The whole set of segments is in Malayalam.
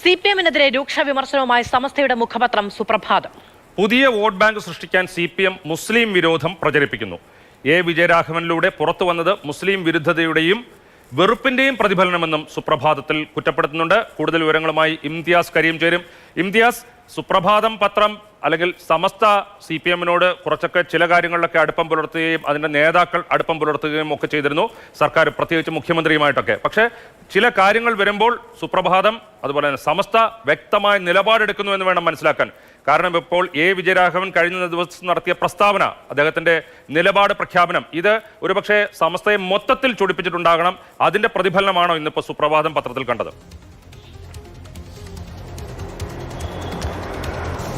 സി പി എമ്മിനെതിരെ രൂക്ഷ വിമർശനവുമായി സമസ്തയുടെ മുഖപത്രം സുപ്രഭാതം. പുതിയ വോട്ട് ബാങ്ക് സൃഷ്ടിക്കാൻ സി പി എം മുസ്ലിം വിരോധം പ്രചരിപ്പിക്കുന്നു. എ വിജയരാഘവനിലൂടെ പുറത്തു വന്നത് മുസ്ലിം വിരുദ്ധതയുടെയും വെറുപ്പിന്റെയും പ്രതിഫലനമെന്നും സുപ്രഭാതത്തിൽ കുറ്റപ്പെടുത്തുന്നുണ്ട്. കൂടുതൽ വിവരങ്ങളുമായി ഇംതിയാസ് കരീം ചേരും ഇംതിയാസ് സുപ്രഭാതം പത്രം അല്ലെങ്കിൽ സമസ്ത സി പി എമ്മിനോട് കുറച്ചൊക്കെ ചില കാര്യങ്ങളിലൊക്കെ അടുപ്പം പുലർത്തുകയും അതിന്റെ നേതാക്കൾ അടുപ്പം പുലർത്തുകയും ഒക്കെ ചെയ്തിരുന്നു. സർക്കാർ പ്രത്യേകിച്ച് മുഖ്യമന്ത്രിയുമായിട്ടൊക്കെ. പക്ഷേ ചില കാര്യങ്ങൾ വരുമ്പോൾ സുപ്രഭാതം അതുപോലെ തന്നെ സമസ്ത വ്യക്തമായ നിലപാടെടുക്കുന്നു എന്ന് വേണം മനസ്സിലാക്കാൻ. കാരണം ഇപ്പോൾ എ വിജയരാഘവൻ കഴിഞ്ഞ ദിവസം നടത്തിയ പ്രസ്താവന അദ്ദേഹത്തിന്റെ നിലപാട് പ്രഖ്യാപനം ഇത് ഒരുപക്ഷെ സമസ്തയെ മൊത്തത്തിൽ ചൊടിപ്പിച്ചിട്ടുണ്ടാകണം. അതിന്റെ പ്രതിഫലനമാണോ ഇന്നിപ്പോൾ സുപ്രഭാതം പത്രത്തിൽ കണ്ടത്?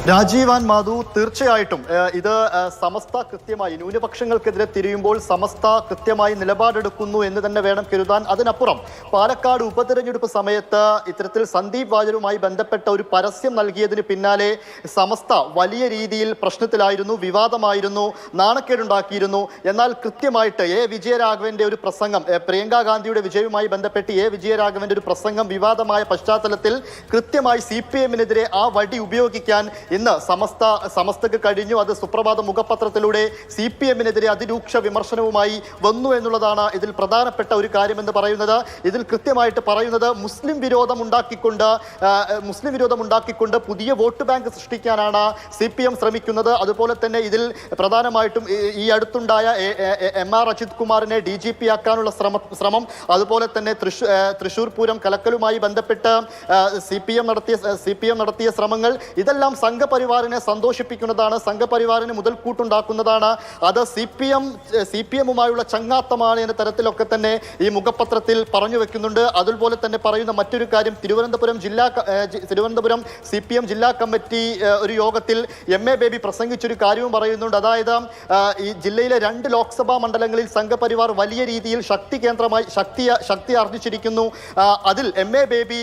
രാജീവാൻ മാധു തീർച്ചയായിട്ടും ഇത് സമസ്ത കൃത്യമായി ന്യൂനപക്ഷങ്ങൾക്കെതിരെ തിരിയുമ്പോൾ സമസ്ത കൃത്യമായി നിലപാടെടുക്കുന്നു എന്ന് തന്നെ വേണം കരുതാൻ. അതിനപ്പുറം പാലക്കാട് ഉപതെരഞ്ഞെടുപ്പ് സമയത്ത് ഇത്തരത്തിൽ സന്ദീപ് വാര്യരുമായി ബന്ധപ്പെട്ട ഒരു പരസ്യം നൽകിയതിന് പിന്നാലെ സമസ്ത വലിയ രീതിയിൽ പ്രശ്നത്തിലായിരുന്നു വിവാദമായിരുന്നു നാണക്കേടുണ്ടാക്കിയിരുന്നു. എന്നാൽ കൃത്യമായിട്ട് എ വിജയരാഘവന്റെ ഒരു പ്രസംഗം പ്രിയങ്ക ഗാന്ധിയുടെ വിജയവുമായി ബന്ധപ്പെട്ട് എ വിജയരാഘവന്റെ ഒരു പ്രസംഗം വിവാദമായ പശ്ചാത്തലത്തിൽ കൃത്യമായി സി ആ വടി ഉപയോഗിക്കാൻ ഇന്ന് സമസ്ത സമസ്തക്ക് കഴിഞ്ഞു. അത് സുപ്രഭാത മുഖപത്രത്തിലൂടെ സി പി എമ്മിനെതിരെ അതിരൂക്ഷ വിമർശനവുമായി വന്നു എന്നുള്ളതാണ് ഇതിൽ പ്രധാനപ്പെട്ട ഒരു കാര്യമെന്ന് പറയുന്നത്. ഇതിൽ കൃത്യമായിട്ട് പറയുന്നത് മുസ്ലിം വിരോധം ഉണ്ടാക്കിക്കൊണ്ട് മുസ്ലിം വിരോധം ഉണ്ടാക്കിക്കൊണ്ട് പുതിയ വോട്ട് ബാങ്ക് സൃഷ്ടിക്കാനാണ് സി പി എം ശ്രമിക്കുന്നത്. അതുപോലെ തന്നെ ഇതിൽ പ്രധാനമായിട്ടും ഈ- അടുത്തുണ്ടായ എ- ആർ അജിത് കുമാറിനെ ഡി ജി പി ആക്കാനുള്ള ശ്രമ ശ്രമം. അതുപോലെ തന്നെ തൃശൂർ തൃശൂർ പൂരം കലക്കലുമായി ബന്ധപ്പെട്ട് സി പി എം നടത്തിയ സി പി എം നടത്തിയ ശ്രമങ്ങൾ. ഇതെല്ലാം സംഘപരിവാറിനെ സന്തോഷിപ്പിക്കുന്നതാണ് സംഘപരിവാറിന് മുതൽക്കൂട്ടുണ്ടാക്കുന്നതാണ്. അത് C P M C P എമ്മുമായുള്ള ചങ്ങാത്തമാണ് എന്ന തരത്തിലൊക്കെ തന്നെ ഈ മുഖപത്രത്തിൽ പറഞ്ഞു വെക്കുന്നുണ്ട്. അതുപോലെ തന്നെ പറയുന്ന മറ്റൊരു കാര്യം തിരുവനന്തപുരം ജില്ലാ തിരുവനന്തപുരം സി പി എം ജില്ലാ കമ്മിറ്റി ഒരു യോഗത്തിൽ എം എ ബേബി പ്രസംഗിച്ചൊരു കാര്യവും പറയുന്നുണ്ട്. അതായത് ഈ ജില്ലയിലെ രണ്ട് ലോക്സഭാ മണ്ഡലങ്ങളിൽ സംഘപരിവാർ വലിയ രീതിയിൽ ശക്തി കേന്ദ്രമായി ശക്തി ശക്തി ആർജിച്ചിരിക്കുന്നു. അതിൽ എം എ ബേബി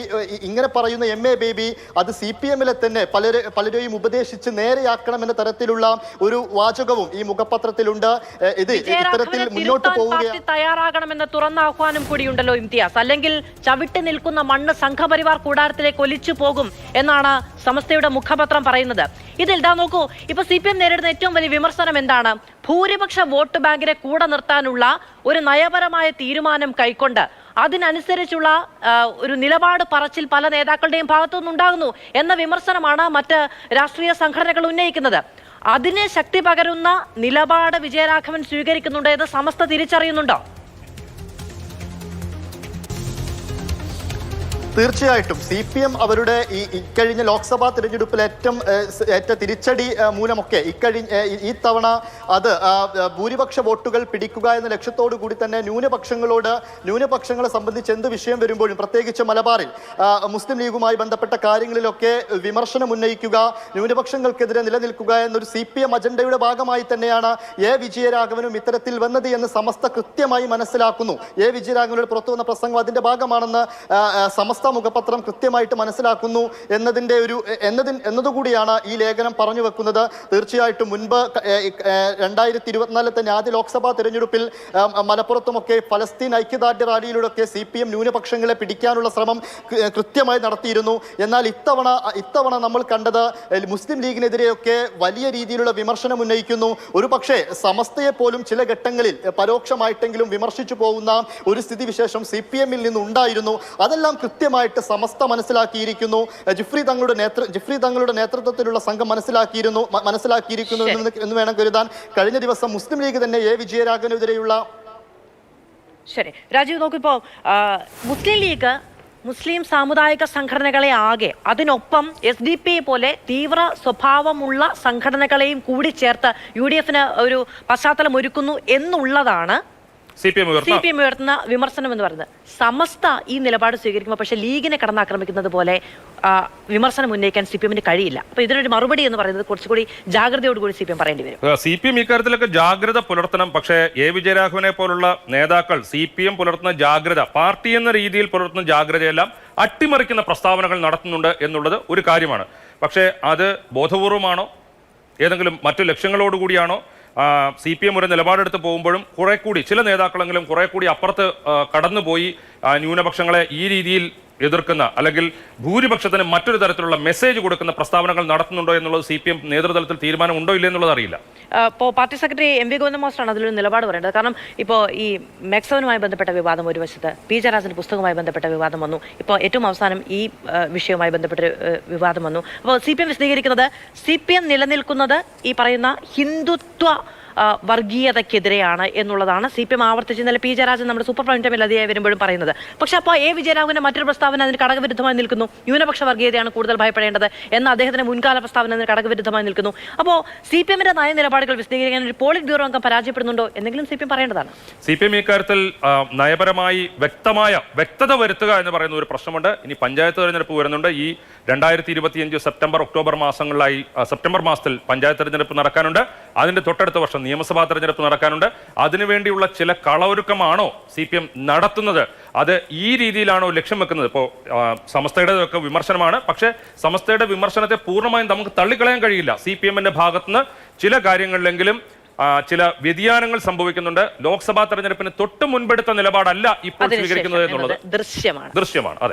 ഇങ്ങനെ പറയുന്ന എം എ ബേബി അത് സി പി എമ്മിലെ തന്നെ പലരെ പലരെയും ഉപദേശിച്ച് നേരെയാക്കണം എന്ന തരത്തിലുള്ള ഒരു വാചകവും ഈ മുഖപത്രത്തിലുണ്ട്. ഇത് ഇത്തരത്തിൽ മുന്നോട്ട് തിരുത്താൻ പോവുക പാർട്ടി തയ്യാറാകണമെന്ന തുറന്ന ആഹ്വാനം കൂടിയുണ്ടല്ലോ ഇംതിയാസ്. അല്ലെങ്കിൽ ചവിട്ടി നിൽക്കുന്ന മണ്ണ് സംഘപരിവാർ കൂടാരത്തിലേക്ക് ഒലിച്ചു പോകും എന്നാണ് സമസ്തയുടെ മുഖപത്രം പറയുന്നത്. ഇതിൽ ഇതാ നോക്കൂ ഇപ്പൊ സി പി എം നേരിടുന്ന ഏറ്റവും വലിയ വിമർശനം എന്താണ്? ഭൂരിപക്ഷ വോട്ട് ബാങ്കിനെ കൂടെ നിർത്താനുള്ള ഒരു നയപരമായ തീരുമാനം കൈക്കൊണ്ട് അതിനനുസരിച്ചുള്ള ഒരു നിലപാട് പറച്ചിൽ പല നേതാക്കളുടെയും ഭാഗത്തുനിന്ന് ഉണ്ടാകുന്നു എന്ന വിമർശനമാണ് മറ്റ് രാഷ്ട്രീയ സംഘടനകൾ ഉന്നയിക്കുന്നത്. അതിന് ശക്തി പകരുന്ന നിലപാട് വിജയരാഘവൻ സ്വീകരിക്കുന്നുണ്ട് എന്ന് സമസ്ത തിരിച്ചറിയുന്നുണ്ടോ? തീർച്ചയായിട്ടും സി പി എം അവരുടെ ഈ ഇക്കഴിഞ്ഞ ലോക്സഭാ തിരഞ്ഞെടുപ്പിൽ ഏറ്റവും ഏറ്റ തിരിച്ചടി മൂലമൊക്കെ ഇക്കഴിഞ്ഞ ഈ തവണ അത് ഭൂരിപക്ഷ വോട്ടുകൾ പിടിക്കുക എന്ന ലക്ഷ്യത്തോടു കൂടി തന്നെ ന്യൂനപക്ഷങ്ങളോട് ന്യൂനപക്ഷങ്ങളെ സംബന്ധിച്ച് എന്ത് വിഷയം വരുമ്പോഴും പ്രത്യേകിച്ച് മലബാറിൽ മുസ്ലിം ലീഗുമായി ബന്ധപ്പെട്ട കാര്യങ്ങളിലൊക്കെ വിമർശനം ഉന്നയിക്കുക ന്യൂനപക്ഷങ്ങൾക്കെതിരെ നിലനിൽക്കുക എന്നൊരു സി പി എം അജണ്ടയുടെ ഭാഗമായി തന്നെയാണ് എ വിജയരാഘവനും ഇത്തരത്തിൽ വന്നത് എന്ന് സമസ്ത കൃത്യമായി മനസ്സിലാക്കുന്നു. എ വിജയരാഘവനോട് പുറത്തു വന്ന പ്രസംഗം അതിന്റെ ഭാഗമാണെന്ന് ആ, സമസ്ത മുഖപത്രം കൃത്യമായിട്ട് മനസ്സിലാക്കുന്നു എന്നതിന്റെ ഒരു എന്നതിൻ എന്നതുകൂടിയാണ് ഈ ലേഖനം പറഞ്ഞു വെക്കുന്നത്. തീർച്ചയായിട്ടും മുൻപ് രണ്ടായിരത്തി ഇരുപത്തിനാലിൽ തന്നെ ആദ്യ ലോക്സഭാ തെരഞ്ഞെടുപ്പിൽ മലപ്പുറത്തുമൊക്കെ ഫലസ്തീൻ ഐക്യദാർഢ്യ റാലിയിലൂടെയൊക്കെ സി പി എം ന്യൂനപക്ഷങ്ങളെ പിടിക്കാനുള്ള ശ്രമം കൃത്യമായി നടത്തിയിരുന്നു. എന്നാൽ ഇത്തവണ ഇത്തവണ നമ്മൾ കണ്ടത് മുസ്ലിം ലീഗിനെതിരെയൊക്കെ വലിയ രീതിയിലുള്ള വിമർശനം ഉന്നയിക്കുന്നു. ഒരു പക്ഷേ സമസ്തയെ പോലും ചില ഘട്ടങ്ങളിൽ പരോക്ഷമായിട്ടെങ്കിലും വിമർശിച്ചു പോകുന്ന ഒരു സ്ഥിതിവിശേഷം സി പി എമ്മിൽ നിന്നുണ്ടായിരുന്നു. അതെല്ലാം അതെല്ലാം കൃത്യമായിട്ട് സമസ്ത മനസ്സിലാക്കിയിരിക്കുന്നു. ജിഫ്രി തങ്ങളുടെ നേതൃ ജിഫ്രി തങ്ങളുടെ നേതൃത്വത്തിലുള്ള സംഘം മനസ്സിലാക്കിയിരുന്നു മനസ്സിലാക്കിയിരിക്കുന്നു എന്ന് വേണം കരുതാൻ. കഴിഞ്ഞ ദിവസം മുസ്ലിം ലീഗ് തന്നെ എ. വിജയരാഘവനെതിരെയുള്ള ശരി. രാജീവ് നോക്കിപ്പോ മുസ്ലിം ലീഗ് മുസ്ലിം സാമുദായിക സംഘടനകളെ ആകെ അതിനൊപ്പം എസ് ഡി പി പോലെ തീവ്ര സ്വഭാവമുള്ള സംഘടനകളെയും കൂടി ചേർത്ത് യു ഡി എഫിന് ഒരു പശ്ചാത്തലം ഒരുക്കുന്നു എന്നുള്ളതാണ് സി പി എം ഉയർത്തുന്ന വിമർശനം എന്ന് പറയുന്നത്. സമസ്ത ഈ നിലപാട് സ്വീകരിക്കുമ്പോൾ പക്ഷേ ലീഗിനെ കടന്നാക്രമിക്കുന്നത് പോലെ വിമർശനം ഉന്നയിക്കാൻ സി പി എമ്മിന് കഴിയില്ല. അപ്പൊ ഇതിനൊരു മറുപടി എന്ന് പറയുന്നത് കുറച്ചുകൂടി ജാഗ്രതയോടുകൂടി സി പി എം പറയേണ്ടി വരും. സി പി എം ഇക്കാര്യത്തിലൊക്കെ ജാഗ്രത പുലർത്തണം. പക്ഷേ എ. വിജയരാഘവനെ പോലുള്ള നേതാക്കൾ സി പി എം പുലർത്തുന്ന ജാഗ്രത പാർട്ടി എന്ന രീതിയിൽ പുലർത്തുന്ന ജാഗ്രതയെല്ലാം അട്ടിമറിക്കുന്ന പ്രസ്താവനകൾ നടത്തുന്നുണ്ട് എന്നുള്ളത് ഒരു കാര്യമാണ്. പക്ഷേ അത് ബോധപൂർവമാണോ? ഏതെങ്കിലും മറ്റു ലക്ഷ്യങ്ങളോടുകൂടിയാണോ? സി പി എം ഒരു നിലപാടെടുത്ത് പോകുമ്പോഴും കുറെ കൂടി ചില നേതാക്കളെങ്കിലും കുറെ കൂടി അപ്പുറത്ത് കടന്നുപോയി. ന്യൂനപക്ഷങ്ങളെ ഈ രീതിയിൽ എതിർക്കുന്ന അല്ലെങ്കിൽ ഭൂരിപക്ഷത്തിന് മറ്റൊരു തരത്തിലുള്ള മെസ്സേജ് കൊടുക്കുന്ന പ്രസ്താവനകൾ നടത്തുന്നുണ്ടോ എന്നുള്ളത് സി പി എം നേതൃതലത്തിൽ തീരുമാനം ഉണ്ടോ ഇല്ല എന്നുള്ളത് അറിയില്ല. ഇപ്പോൾ party secretary M V Govinda മാസ്റ്ററാണ് അതിലൊരു നിലപാട് പറയേണ്ടത്. കാരണം ഇപ്പോൾ ഈ മെക്സോനുമായി ബന്ധപ്പെട്ട വിവാദം ഒരു വശത്ത് പി ജയരാജന്റെ പുസ്തകവുമായി ബന്ധപ്പെട്ട വിവാദം വന്നു. ഇപ്പോൾ ഏറ്റവും അവസാനം ഈ വിഷയവുമായി ബന്ധപ്പെട്ട വിവാദം വന്നു. അപ്പോൾ സി പി എം വിശദീകരിക്കുന്നത് സി പി എം നിലനിൽക്കുന്നത് ഈ പറയുന്ന ഹിന്ദുത്വ വർഗീയതയ്ക്കെതിരെയാണ് എന്നുള്ളതാണ് സി പി എം ആവർത്തിച്ച് ഇന്നലെ പി ജയരാജൻ നമ്മുടെ സൂപ്പർ പ്രൈം ടൈമിൽ വരുമ്പോഴും പറയുന്നത്. പക്ഷെ അപ്പോൾ എ വിജയരാഘവന്റെ മറ്റൊരു പ്രസ്താവന അതിന് കടകവിരുദ്ധമായി നിൽക്കുന്നു. ന്യൂനപക്ഷ വർഗീയതയാണ് കൂടുതൽ ഭയപ്പെടേണ്ടത് എന്ന അദ്ദേഹത്തിന്റെ മുൻകാല പ്രസ്താവന അതിന് കടകവിരുദ്ധമായി നിൽക്കുന്നു. അപ്പോൾ സി പി എമ്മിന്റെ നയ നിലപാടുകൾ വിശദീകരിക്കാൻ ഒരു പോളിറ്റ് ബ്യൂറോ അംഗം പരാജയപ്പെടുന്നുണ്ടോ എന്തെങ്കിലും സി പി എം പറയേണ്ടതാണ്. സി പി എം ഇക്കാര്യത്തിൽ നയപരമായി വ്യക്തമായ വ്യക്തത വരുത്തുക എന്ന് പറയുന്ന ഒരു പ്രശ്നമുണ്ട്. ഇനി പഞ്ചായത്ത് തെരഞ്ഞെടുപ്പ് വരുന്നുണ്ട്. ഈ രണ്ടായിരത്തി ഇരുപത്തിയഞ്ച് സെപ്റ്റംബർ ഒക്ടോബർ മാസങ്ങളിലായി സെപ്റ്റംബർ മാസത്തിൽ പഞ്ചായത്ത് തെരഞ്ഞെടുപ്പ് നടക്കാനുണ്ട്. അതിന്റെ തൊട്ടടുത്ത വർഷം നിയമസഭാ തെരഞ്ഞെടുപ്പ് നടക്കാനുണ്ട്. അതിനുവേണ്ടിയുള്ള ചില കളൊരുക്കമാണോ സി പി എം നടത്തുന്നത്? അത് ഈ രീതിയിലാണോ ലക്ഷ്യം വെക്കുന്നത്? ഇപ്പോൾ സമസ്തയുടെ ഒക്കെ വിമർശനമാണ്. പക്ഷേ സമസ്തയുടെ വിമർശനത്തെ പൂർണമായും നമുക്ക് തള്ളിക്കളയാൻ കഴിയില്ല. സി പി എമ്മിന്റെ ഭാഗത്തുനിന്ന് ചില കാര്യങ്ങളിലെങ്കിലും ചില വ്യതിയാനങ്ങൾ സംഭവിക്കുന്നുണ്ട്. ലോക്സഭാ തെരഞ്ഞെടുപ്പിന് തൊട്ട് മുൻപെടുത്ത നിലപാടല്ല ഇപ്പോൾ സ്വീകരിക്കുന്നത് എന്നുള്ളത് ദൃശ്യമാണ്. ദൃശ്യമാണ്. അതെ.